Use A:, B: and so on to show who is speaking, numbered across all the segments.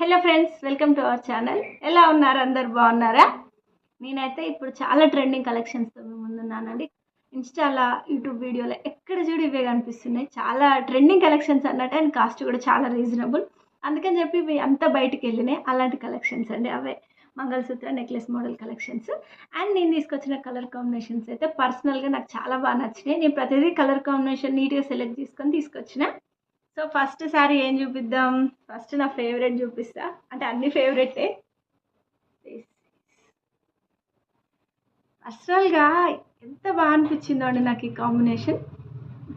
A: Hello friends welcome to our channel ఎలా ఉన్నారు? అందరు బాగున్నారా? నేనైతే ఇప్పుడు చాలా ట్రెండింగ్ కలెక్షన్స్తో మీ ముందున్నానండి ఇన్స్టాలో యూట్యూబ్ వీడియోలో ఎక్కడ చూడు ఇవే కనిపిస్తున్నాయి. చాలా ట్రెండింగ్ కలెక్షన్స్ అన్నట్టు అండ్ కాస్ట్ కూడా చాలా రీజనబుల్ అందుకని చెప్పి ఇవి అంతా బయటికి వెళ్ళినాయి. అలాంటి కలెక్షన్స్ అండి అవే. Mangalsutra necklace model collections and నేను తీసుకొచ్చిన కలర్ కాంబినేషన్స్ అయితే పర్సనల్గా నాకు చాలా బాగా నచ్చినాయి. నేను ప్రతిదీ కలర్ కాంబినేషన్ నీట్గా సెలెక్ట్ చేసుకొని తీసుకొచ్చిన. సో ఫస్ట్ సారీ ఏం చూపిద్దాం? ఫస్ట్ నా ఫేవరెట్ చూపిస్తా. అంటే అన్ని ఫేవరెటే పర్సనల్గా ఎంత బాగా అనిపించిందో అండి నాకు ఈ కాంబినేషన్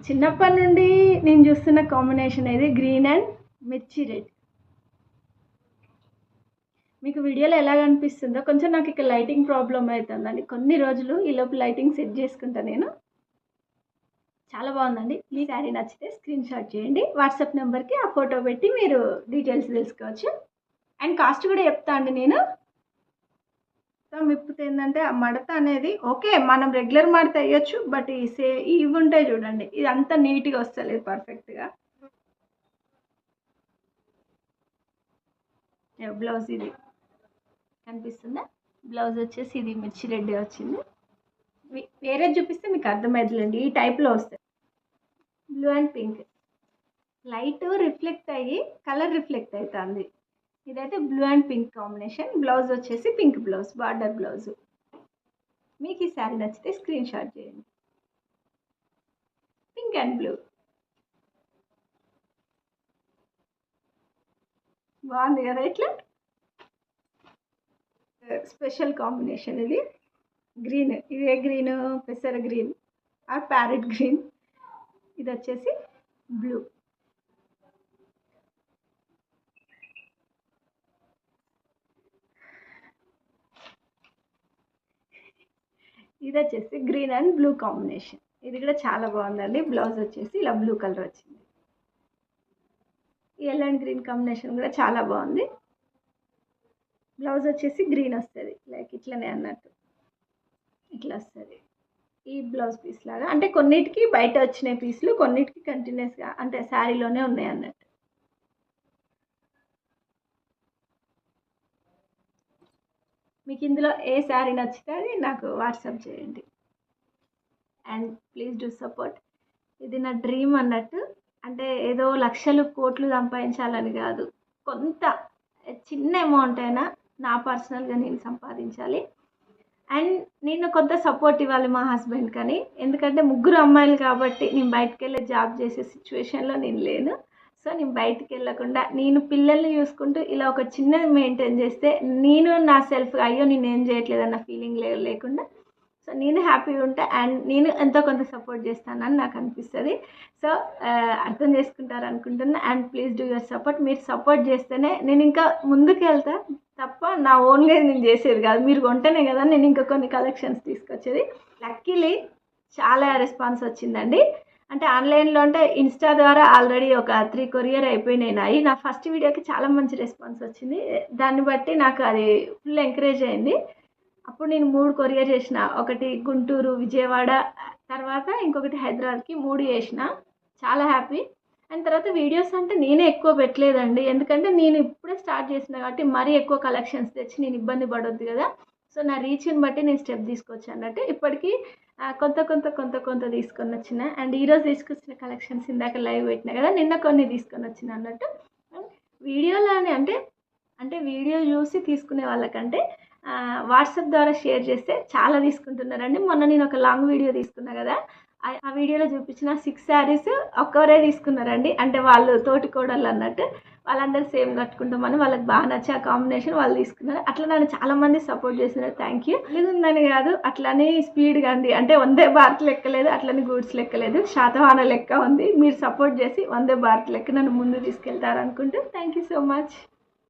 A: చిన్నప్పటి నుండి నేను చూస్తున్న కాంబినేషన్ అయితే గ్రీన్ అండ్ మిర్చి రెడ్ మీకు వీడియోలో ఎలా కనిపిస్తుందో కొంచెం నాకు ఇక్కడ లైటింగ్ ప్రాబ్లం అవుతుందండి. కొన్ని రోజులు ఈలోపు లైటింగ్ సెట్ చేసుకుంటా నేను. చాలా బాగుందండి. మీ శారీ నచ్చితే స్క్రీన్ షాట్ చేయండి. వాట్సాప్ నెంబర్కి ఆ ఫోటో పెట్టి మీరు డీటెయిల్స్ తెలుసుకోవచ్చు. అండ్ కాస్ట్ కూడా చెప్తా అండి నేను. మొత్తం విప్పితే ఏంటంటే ఆ మడత అనేది ఓకే మనం రెగ్యులర్ మడత వేయచ్చు బట్ ఈ సే ఇవి ఉంటాయి చూడండి. ఇది అంతా నీట్గా వస్తలేదు పర్ఫెక్ట్గా. బ్లౌజ్ ఇది. కనిపిస్తుందా? బ్లౌజ్ వచ్చేసి ఇది మిర్చి రెడ్డి వచ్చింది. వేరే చూపిస్తే మీకు అర్థమవుతుందండి ఈ టైప్లో వస్తాయి blue and pink. Light reflect అయ్యి కలర్ రిఫ్లెక్ట్ అవుతుంది ఇదైతే blue and pink combination. Blouse వచ్చేసి పింక్ బ్లౌజ్ బార్డర్ బ్లౌజ్. మీకు ఈ శారీ నచ్చితే స్క్రీన్ షాట్ చేయండి. Pink and blue. బాగుంది కదా ఇట్లా? స్పెషల్ కాంబినేషన్ ఇది. గ్రీన్ ఇదే గ్రీన్ పెసర గ్రీన్ ఆర్ ప్యారెట్ గ్రీన్. ఇది వచ్చేసి బ్లూ. ఇది వచ్చేసి గ్రీన్ అండ్ బ్లూ కాంబినేషన్. ఇది కూడా చాలా బాగుందండి. బ్లౌజ్ వచ్చేసి ఇలా బ్లూ కలర్ వచ్చింది. ఎల్లో అండ్ గ్రీన్ కాంబినేషన్ కూడా చాలా బాగుంది. బ్లౌజ్ వచ్చేసి గ్రీన్ వస్తుంది. లైక్ ఇట్లనే అన్నట్టు. ఇట్లా వస్తుంది. ఈ బ్లౌజ్ పీస్ లాగా. అంటే కొన్నిటికి బయట వచ్చిన పీసులు కొన్నిటికి కంటిన్యూస్గా అంటే శారీలోనే ఉన్నాయి అన్నట్టు. మీకు ఇందులో ఏ శారీ నచ్చితే అది నాకు వాట్సాప్ చేయండి. అండ్ ప్లీజ్ డూ సపోర్ట్ ఇది నా డ్రీమ్ అన్నట్టు. అంటే ఏదో లక్షలు కోట్లు సంపాదించాలని కాదు. కొంత చిన్న అమౌంట్ అయినా నా పర్సనల్గా నేను సంపాదించాలి. అండ్ నేను కొంత సపోర్ట్ ఇవ్వాలి మా హస్బెండ్ కానీ. ఎందుకంటే ముగ్గురు అమ్మాయిలు కాబట్టి నేను బయటకు వెళ్ళి జాబ్ చేసే సిచ్యువేషన్లో నేను లేను. సో నేను బయటికి వెళ్ళకుండా నేను పిల్లల్ని చూసుకుంటూ ఇలా ఒక చిన్నది మెయింటైన్ చేస్తే నేను నా సెల్ఫ్ అయ్యో నేను ఏం చేయట్లేదు అన్న ఫీలింగ్ లేకుండా. సో నేను హ్యాపీగా ఉంటా అండ్ నేను ఎంతో కొంత సపోర్ట్ చేస్తానని నాకు అనిపిస్తుంది. సో అర్థం చేసుకుంటారు అనుకుంటున్నా and please do your support మీరు సపోర్ట్ చేస్తేనే నేను ఇంకా ముందుకు వెళ్తా తప్ప నా ఓన్గా నేను చేసేది కాదు. మీరు కొంటేనే కదా నేను ఇంకా కొన్ని కలెక్షన్స్ తీసుకొచ్చేది. లక్కీలీ చాలా రెస్పాన్స్ వచ్చిందండి. అంటే ఆన్లైన్లో అంటే ఇన్స్టా ద్వారా ఆల్రెడీ ఒక త్రీ కొరియర్ అయిపోయినాయి. నాయి నా ఫస్ట్ వీడియోకి చాలా మంచి రెస్పాన్స్ వచ్చింది. దాన్ని బట్టి నాకు అది ఫుల్ ఎంకరేజ్ అయింది. అప్పుడు నేను మూడు కొరియర్ చేసిన. ఒకటి గుంటూరు విజయవాడ తర్వాత ఇంకొకటి హైదరాబాద్కి మూడు చేసిన. చాలా హ్యాపీ అండ్ తర్వాత వీడియోస్ అంటే నేనే ఎక్కువ పెట్టలేదండి. ఎందుకంటే నేను ఇప్పుడే స్టార్ట్ చేసిన కాబట్టి మరీ ఎక్కువ కలెక్షన్స్ తెచ్చి నేను ఇబ్బంది పడొద్దు కదా. సో నా రీచ్ని బట్టి నేను స్టెప్ తీసుకొచ్చాను. అన్నట్టు ఇప్పటికీ కొంత కొంత కొంత కొంత తీసుకొని వచ్చిన అండ్ ఈరోజు తీసుకొచ్చిన కలెక్షన్స్ ఇందాక లైవ్ పెట్టిన కదా నిన్న కొన్ని తీసుకొని వచ్చిన అన్నట్టు వీడియోలోనే అంటే అంటే వీడియో చూసి తీసుకునే వాళ్ళకంటే వాట్సాప్ ద్వారా షేర్ చేస్తే చాలా తీసుకుంటున్నారండి. మొన్న నేను ఒక లాంగ్ వీడియో తీసుకున్నా కదా ఆ- వీడియోలో చూపించిన సిక్స్ శారీస్ ఒక్కరే తీసుకున్నారండి. అంటే వాళ్ళు తోటి కోడళ్ళు అన్నట్టు వాళ్ళందరూ సేమ్ కట్టుకుంటామని వాళ్ళకి బాగా నచ్చి ఆ కాంబినేషన్ వాళ్ళు తీసుకున్నారు. అట్లా నన్ను చాలా మంది సపోర్ట్ చేసినారు. థ్యాంక్ యూ ఉందని కాదు అట్లనే స్పీడ్గా అండి. అంటే వందే భారత్ లెక్కలేదు అట్లనే గూడ్స్ లెక్కలేదు శాతవాహన లెక్క ఉంది. మీరు సపోర్ట్ చేసి వందే భారత్ లెక్క నన్ను ముందు తీసుకెళ్తారనుకుంటూ. Thank you so much